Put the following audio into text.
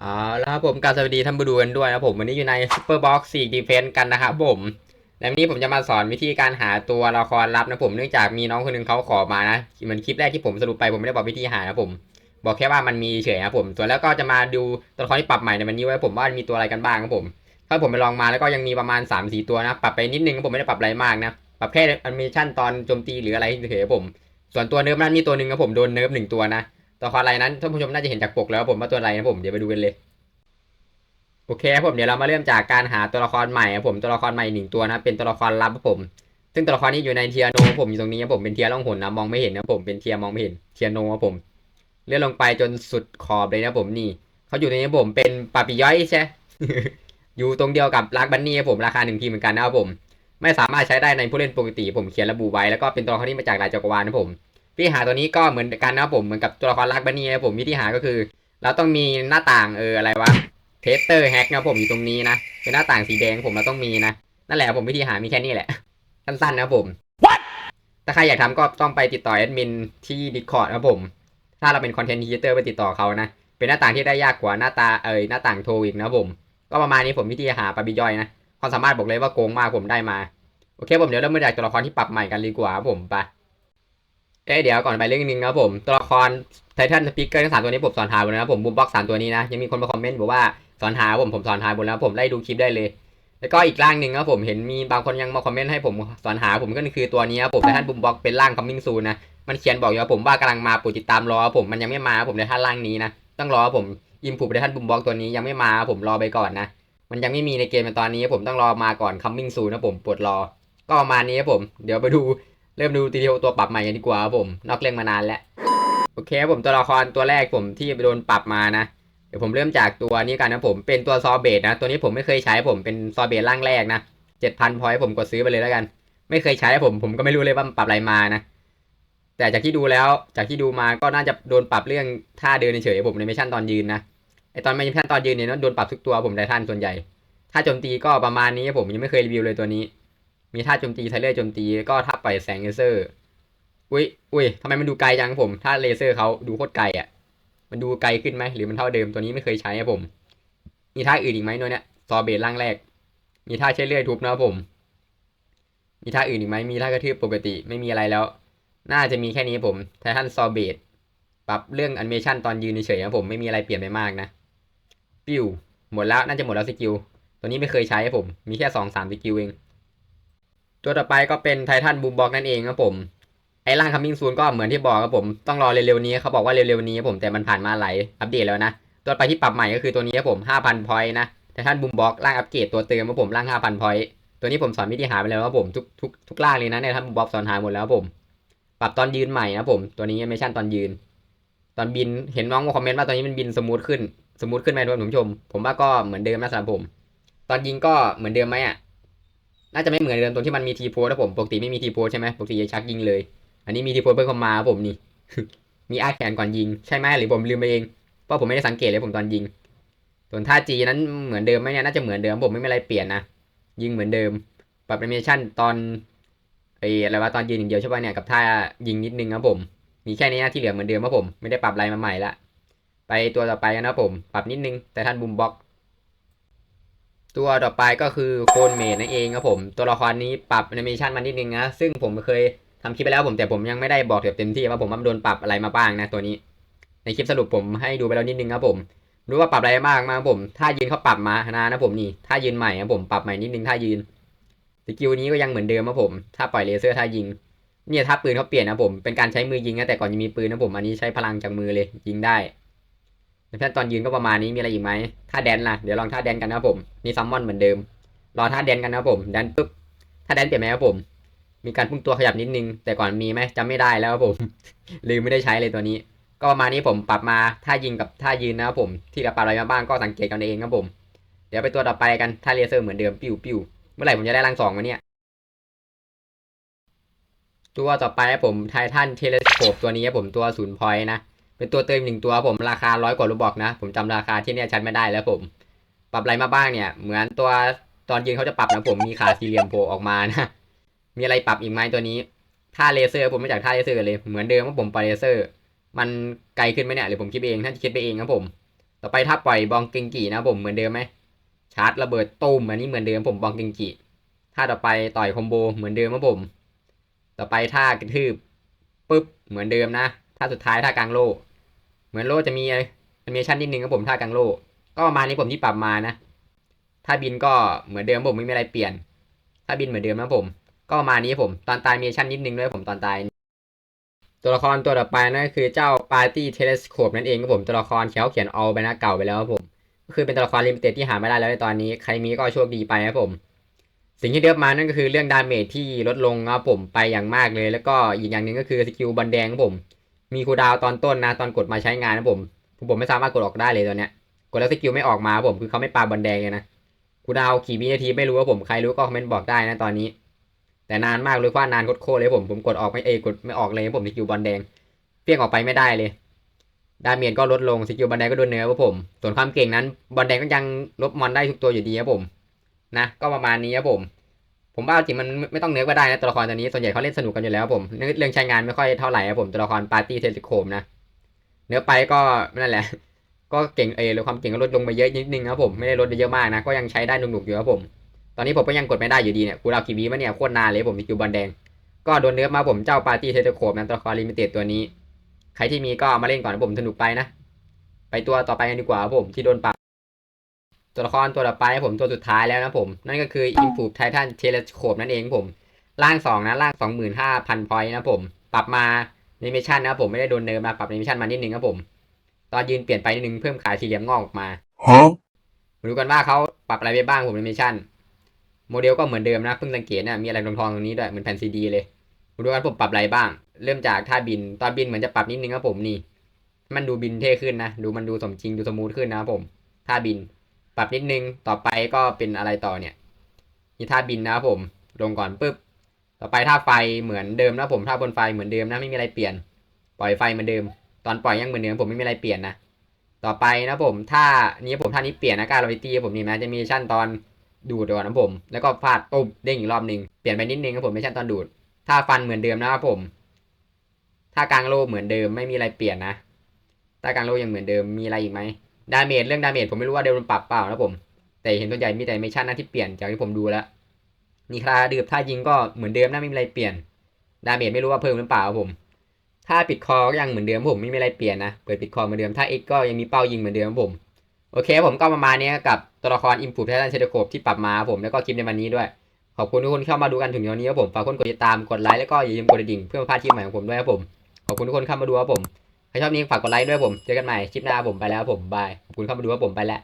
เอาแล้วครับผมการสวัสดีท่านผู้ดูกันด้วยนะผมวันนี้อยู่ใน Super Box 4 Defense กันนะครับผมในวันนี้ผมจะมาสอนวิธีการหาตัวละครลับนะผมเนื่องจากมีน้องคนหนึงเขาขอมานะเหมือนคลิปแรกที่ผมสรุปไปผมไม่ได้บอกวิธีหานะผม บอกแค่ว่ามันมีเฉยนะผมส่วนแล้วก็จะมาดูตัวละครที่ปรับใหม่ในวันนี้ไว้ผมว่ามีตัวอะไรกันบ้างครับผมถ้าผมไปลองมาแล้วก็ยังมีประมาณ3 4ตัวนะปรับไปนิดนึงผมไม่ได้ปรับอะไรมากนะปรับแค่แอนิเมชันตอนโจมตีหรืออะไรเฉยครับผม ส่วนตัวเนิร์ฟนั้นมีตัวหนึ่งครับผมโดนเนิร์ฟหนึ่งตัวนะ ตัวละครอะไรนั้นท่านผู้ชมน่าจะเห็นจากปกแล้วผมว่าตัวอะไรนะผมเดี๋ยวไปดูกันเลยโอเคครับผมเดี๋ยวเรามาเริ่มจากการหาตัวละครใหม่ครับผมตัวละครใหม่หนึ่งตัวนะเป็นตัวละครลับครับผม ซึ่งตัวละครนี้อยู่ในเทียโนผมอยู่ตรงนี้ครับผมเป็นเทียล่องหนนะมองไม่เห็นนะผมเป็นเทียมองไม่เห็นเทียโนครับผมเลื่อนลงไปจนสุดขอบเลยนะผมนี่เขาอยู่ในนี้ผมเป็นปาปิย้อยใช่อยู่ตรงเดียวกับลักบันนี่ครับผมราคาหนึ่งทีเหมือนกันนะครับผม ไม่สามารถใช้ได้ในผู้เล่นปกติผมเขียนระบุไว้แล้วก็เป็นตัวละครที่มาจากรายจักรวาลนะผม วิธีหาตัวนี้ก็เหมือนกันนะครับผมเหมือนกับตัวละครลักบันนี่นะครับผมวิธีหาก็คือ เราต้องมีหน้าต่างเอออะไรวะเทสเตอร์แฮกนะผมอยู่ตรงนี้นะเป็นหน้าต่างสีแดงผมเราต้องมีนะนั่นแหละผมวิธีหามีแค่นี้แหละสั้นๆนะผมถ้าใครอยากทำก็ต้องไปติดต่อแอดมินที่ Discord นะผม ถ้าเราเป็นคอนเทนต์ครีเอเตอร์ไปติดต่อเขานะ เป็นหน้าต่างที่ได้ยากกว่าหน้าตาเอยหน้าต่างโทรอีกนะผม ก็ประมาณนี้ผมวิธีหาปาบิยอยนะความสามารถบอกเลยว่าโกงมากผมได้มา โอเคผมเดี๋ยวเริ่มมาจากตัวละครที่ปรับใหม่กันดีกว่าครับผมไป เอ้ยเดี๋ยวก่อนไปเรื่องนึงครับผมตัวละครไททันสปีกเกอร์ทั้งสามตัวนี้ผมสอนหาหมดแล้วนะผมบูมบ็อกสามตัวนี้นะยังมีคนมาคอมเมนต์บอกว่าสอนหาผมผมสอนหาหมดแล้วผมไล่ดูคลิปได้เลย แล้วก็อีกร่างหนึ่งครับผมเห็นมีบางคนยังมาคอมเมนต์ให้ผมสอนหาผมก็คือตัวนี้ครับผมไททันบูมบ็อกเป็นร่างคัมมิ่งซูนนะมันเขียนบอกอยู่ว่าผมว่ากำลังมาปรดติดตามรอผมมันยังไม่มาผมในท่านร่างนี้นะต้องรอผมอินพุตไททันบูมบ็อกตัวนี้ยังไม่มาผมรอไปก่อนนะมันยังไม่มีในเกมตอนนี้ผมต้องรอมาก่อน coming soon นะผมปวดรอก็ประมาณนี้ครับผม เดี๋ยวไปดู เริ่มดูตีเดียวตัวปรับใหม่กันดีกว่าครับผมนอกเรื่องมานานแล้วโอเคผมตัวละครตัวแรกผมที่โดนปรับมานะเดี๋ยวผมเริ่มจากตัวนี้กันนะผมเป็นตัวซอเบตนะตัวนี้ผมไม่เคยใช้ผมเป็นซอเบตร่างแรกนะเจ็ดพันพอยผมกดซื้อไปเลยแล้วกัน ไม่เคยใช้ผมผมก็ไม่รู้เลยว่าปรับอะไรมานะแต่จากที่ดูแล้วจากที่ดูมาก็น่าจะโดนปรับเรื่องท่าเดินเฉยผมในเมชั่นตอนยืนนะไอตอนไม่ชั่นตอนยืนเนี่ยโดนปรับทุกตัวผมไททันส่วนใหญ่ ถ้าโจมตีก็ประมาณนี้ผมยังไม่เคยรีวิวเลยตัวนี้ มีท่าโจมตีไทเลอร์โจมตีก็ท่าปล่อยแสงเลเซอร์อุ้ยอุ้ยทำไมมันดูไกลจังผมถ้าเลเซอร์เขาดูโคตรไกลอะ มันดูไกลขึ้นไหมหรือมันเท่าเดิมตัวนี้ไม่เคยใช้ครับผม มีท่าอื่นอีกไหมตัวเนี้ยซอเบตร่างแรก มีท่าใช้เลื่อยทุบนะครับผม มีท่าอื่นอีกไหมมีท่ากระทืบปกติไม่มีอะไรแล้ว น่าจะมีแค่นี้ผมไททันซอเบตปรับเรื่องแอนิเมชันตอนยืนเฉยๆครับผมไม่มีอะไรเปลี่ยนไปมากนะปิ้วหมดแล้วน่าจะหมดแล้วสกิลตัวนี้ไม่เคยใช้ครับผม มีแค่สองสามสกิลเอง ตัวต่อไปก็เป็นไททันบูมบ็อกนั่นเองครับผมไอ้ร่างคัมมิ่งซูนก็เหมือนที่บอกครับผมต้องรอเร็วๆนี้เขาบอกว่าเร็วๆนี้ครับผมแต่มันผ่านมาหลายอัปเดตแล้วนะ ตัวไปที่ปรับใหม่ก็คือตัวนี้ครับผม5,000พอยต์นะไททันบูมบ็อกร่างอัปเกรดตัวเติมครับผมร่าง5,000พอยต์ตัวนี้ผมสอนวิธีหาไปแล้วครับผมทุกทุกทุกร่างเลยนะในไททันบูมบ็อกสอนหาหมดแล้วครับผม ปรับตอนยืนใหม่นะผม ตัวนี้ไม่ใช่ตอนยืน ตอนบินเห็นน้องมาคอมเมนต์ว่าตอนนี้มันบินสมูทขึ้นสมูทขึ้นไหมทุกท่านผู้ชม ผมว่าก็เหมือนเดิมนะสำหรับผม ตอนยิงก็เหมือนเดิมไหมอะ น่าจะไม่เหมือนเดิมตรงที่มันมีทีโพสนะผมปกติไม่มีทีโพสใช่ไหมปกติจะชักยิงเลย อันนี้มีทีโพสเพิ่มเข้ามาครับผมนี่ มีอาแขนก่อนยิง ใช่ไหมหรือผมลืมไปเองเพราะผมไม่ได้สังเกตเลยผมตอนยิง ส่วนท่าจีนั้นเหมือนเดิมไหมเนี่ยน่าจะเหมือนเดิมผมไม่มีอะไรเปลี่ยนนะยิงเหมือนเดิม ปรับแอนิเมชั่นตอนไอ้อะไรวะตอนยืนอย่างเดียวใช่ป่ะเนี่ยกับท่ายิงนิดนึงครับผม มีแค่นี้นะที่เหลือเหมือนเดิมครับผมไม่ได้ปรับอะไรมาใหม่ละไปตัวต่อไปกันนะครับผม ปรับนิดนึงแต่ท่านบูมบ็อก ตัวต่อไปก็คือโคนเมดนั่นเองครับผม ตัวละครนี้ปรับแอนิเมชันมานิดนึงนะ ซึ่งผมเคยทำคลิปไปแล้วผมแต่ผมยังไม่ได้บอกแบบเต็มที่ว่าผมว่าโดนปรับอะไรมาบ้างนะตัวนี้ ในคลิปสรุปผมให้ดูไปแล้วนิดนึงครับผมรู้ว่าปรับอะไรบ้างมาครับผม ถ้ายืนเขาปรับมานะนะผมนี่ถ้ายืนใหม่ครับผมปรับใหม่นิดนึงถ้ายืนสกิลนี้ก็ยังเหมือนเดิมครับผม ถ้าปล่อยเลเซอร์ถ้ายิง เนี่ยถ้าปืนเขาเปลี่ยนนะผมเป็นการใช้มือยิงนะแต่ก่อนจะมีปืนนะผมอันนี้ใช้พลังจากมือเลยยิงได้ แค่ตอนยืนก็ประมาณนี้มีอะไรอีกไหมถ้าแดนล่ะเดี๋ยวลองท่าแดนกันนะผมนี่ซัมมอนเหมือนเดิม รอท่าแดนกันนะผมแดนปุ๊บถ้าแดนเปลี่ยนไหมครับผม มีการพุ่งตัวขยับนิดนึง แต่ก่อนมีไหมจำไม่ได้แล้วครับผมลืมไม่ได้ใช้เลยตัวนี้ ก็ประมาณนี้ผมปรับมาท่ายิงกับท่ายืนนะครับผม ที่กระปรับอะไรมาบ้างก็สังเกตกันเองครับผม เดี๋ยวไปตัวต่อไปกันท่าเลเซอร์เหมือนเดิมปิ้วปิ้วเมื่อไหร่ผมจะได้ร่างสองวะเนี่ยตัวต่อไปครับผมไททันเทเลสโคปตัวนี้ครับผมตัวศูนย์พอยต์นะ เป็นตัวเติมหนึ่งตัวผมราคาร้อยกว่ารูบอกนะ ผมจำราคาที่เนี่ยชัดไม่ได้แล้วผม ปรับอะไรมาบ้างเนี่ย เหมือนตัวตอนยืนเขาจะปรับนะผมมีขาสี่เหลี่ยมโผล่ออกมานะมีอะไรปรับอีกไหมตัวนี้ท่าเลเซอร์ผมไม่จากท่าเลเซอร์เลยเหมือนเดิมว่าผมปล่อยเลเซอร์ มันไกลขึ้นไหมเนี่ยหรือผมคิดไปเองถ้าคิดไปเองครับผม ต่อไปถ้าปล่อยบองเกงกีนะผมเหมือนเดิมไหมชาร์จระเบิดตุ้มอันนี้เหมือนเดิมผมบองเกงกีถ้าต่อไปต่อยคอมโบเหมือนเดิมครับผม ต่อไปท่ากระทืบปุ๊บเหมือนเดิมนะท่าสุดท้ายท่ากลางโลก เหมือนโลจะมีแอนิเมชันนิดนึงครับผมท่ากลางโลก็ประมาณนี้ผมที่ปรับมานะ ถ้าบินก็เหมือนเดิมผมไม่มีอะไรเปลี่ยน ถ้าบินเหมือนเดิมนะผม ก็ประมาณนี้ผมตอนตายมีชั่นนิดนึงด้วยผมตอนตาย ตัวละครตัวต่อไปนั่นคือเจ้าปาร์ตี้เทเลสโคปนั่นเองครับผมตัวละครเขียวเขียนเอาไปนะเก่าไปแล้วครับผม ก็คือเป็นตัวละครลิมิเต็ดที่หาไม่ได้แล้วในตอนนี้ ใครมีก็โชคดีไปครับผม สิ่งที่เลือกมานั่นก็คือเรื่องดาเมจที่ลดลงครับผมไปอย่างมากเลย แล้วก็อีกอย่างหนึ่งก็คือสกิลบอลแดงครับผม มีคูดาวตอนต้นนะ ตอนกดมาใช้งานนะผมผมไม่สามารถกดออกได้เลยตอนเนี้ยกดแล้วสกิลไม่ออกมาผมคือเขาไม่ปาบอลแดงเลยนะคูดาวน์กี่วินาทีไม่รู้ว่าผมใครรู้ก็คอมเมนต์บอกได้นะตอนนี้ แต่นานมากเลยว่านานโคตรเลยผมผมกดออกไม่เอกดไม่ออกเลยผมสกิลบอลแดงเพี้ยงออกไปไม่ได้เลยดาเมจก็ลดลงสกิลบอลแดงก็โดนเนื้อครับผม ส่วนความเก่งนั้นบอลแดงก็ยังลบมอนได้ทุกตัวอยู่ดีครับผม นะ ก็ประมาณนี้ครับผม ผมว่าจริงมันไม่ต้องเนื้อก็ได้นะตัวละครตัวนี้ส่วนใหญ่เขาเล่นสนุกกันอยู่แล้วผมเรื่องใช้งานไม่ค่อยเท่าไหร่ครับผมตัวละครปาร์ตี้เทเลโคมนะเนื้อไปก็นั่นแหละ ก็เก่งเออหรือความเก่งก็ลดลงไปเยอะนิดนึงครับผมไม่ได้ลดไปเยอะมากนะก็ยังใช้ได้หนุกๆอยู่ครับผม ตอนนี้ผมก็ยังกดไม่ได้อยู่ดีเนี่ยกูเรากีบีมาเนี่ยโคตรนานเลยผมสกิลบอลแดง ก็โดนเนื้อมาผมเจ้าปาร์ตี้เทเลโคมนะตัวละครลิมิเต็ดตัวนี้ ใครที่มีก็มาเล่นก่อนนะผมสนุกไปนะ ไปตัวต่อไปกันดีกว่าครับผมที่โดนปรับ ตัวละครตัวต่อไปครับผมตัวสุดท้ายแล้วนะผม นั่นก็คือ Improve Titan Telescope นั่นเองครับผมร่างสองนะร่างสองหมื่นห้าพันพอยต์นะผม ปรับมาในมิชชั่นนะครับผมไม่ได้โดนเนิร์ฟมาปรับในมิชชั่นมานิดนึงครับผม ตอนยืนเปลี่ยนไปนิดนึงเพิ่มขาสี่เหลี่ยมงอกออกมา Huh? มาดูกันว่าเขาปรับอะไรไปบ้างผมในมิชชั่นโมเดลก็เหมือนเดิมนะเพิ่งสังเกตนะมีอะไรทองๆตรงนี้ด้วยเหมือนแผ่นซีดีเลยมาดูกันผมปรับอะไรบ้าง เริ่มจากท่าบินตอนบินเหมือนจะปรับนิดนึงครับผมนี่ มันดูบินเท่ขึ้นนะดูมันดูสมจริงดูสมูทขึ้นนะครับผมท่าบิน ปรับนิดนึงต่อไปก็เป็นอะไรต่อเนี่ยนี่ท่าบินนะครับผม ลงก่อนปุ๊บ ต่อไปท่าไฟเหมือนเดิมนะผมท่าบนไฟเหมือนเดิมนะไม่มีอะไรเปลี่ยน ปล่อยไฟเหมือนเดิม ตอนปล่อยยังเหมือนเดิมผมไม่มีอะไรเปลี่ยนนะต่อไปนะผมท่านี้ผมท่านี้เปลี่ยนนะการลอยตีผมนี่นะจะมีชั่นตอนดูดก่อนนะผม แล้วก็ฟาดตุบเด้งอีกรอบหนึ่งเปลี่ยนไปนิดนึงครับผมไม่ชั่นตอนดูดท่าฟันเหมือนเดิมนะครับผมท่ากลางโลเหมือนเดิมไม่มีอะไรเปลี่ยนนะท่ากลางโลยังเหมือนเดิมมีอะไรอีกไหม ดาเมจเรื่องดาเมจผมไม่รู้ว่าเดวมันปรับเปล่านะผม แต่เห็นตัวใหญ่มีแต่ไม่ชั่นนะที่เปลี่ยนจากที่ผมดูแล้วนี่คราดืบท่ายิงก็เหมือนเดิมนะไม่มีอะไรเปลี่ยน ดาเมจไม่รู้ว่าเพิ่มหรือเปล่าผม ถ้าปิดคอก็ยังเหมือนเดิมผมไม่มีอะไรเปลี่ยนนะ เปิดปิดคอเหมือนเดิม ถ้า X ก็ยังมีเป้ายิงเหมือนเดิมผม โอเคผมก็ประมาณนี้กับตัวละคร Improve Titan t e l e c o p ที่ปรับมาผมแล้วก็คลิปในวันนี้ด้วย ขอบคุณทุกคนที่เข้ามาดูกันถึงตอนนี้ครับผม ฝากคนกดติดตาม กดไลค์แล้วก็อย่าลืมกดกระดิ่งเพื่อม่พลาดคลิปใหม่ของผมด้วยครับผม ขอบคุณทุกคนเข้ามาดูครับผม ใครชอบนี้ฝากกดไลค์ด้วยผม เจอกันใหม่คลิปหน้าผมไปแล้วผมบายขอบคุณเข้ามาดูว่าผมไปแล้ว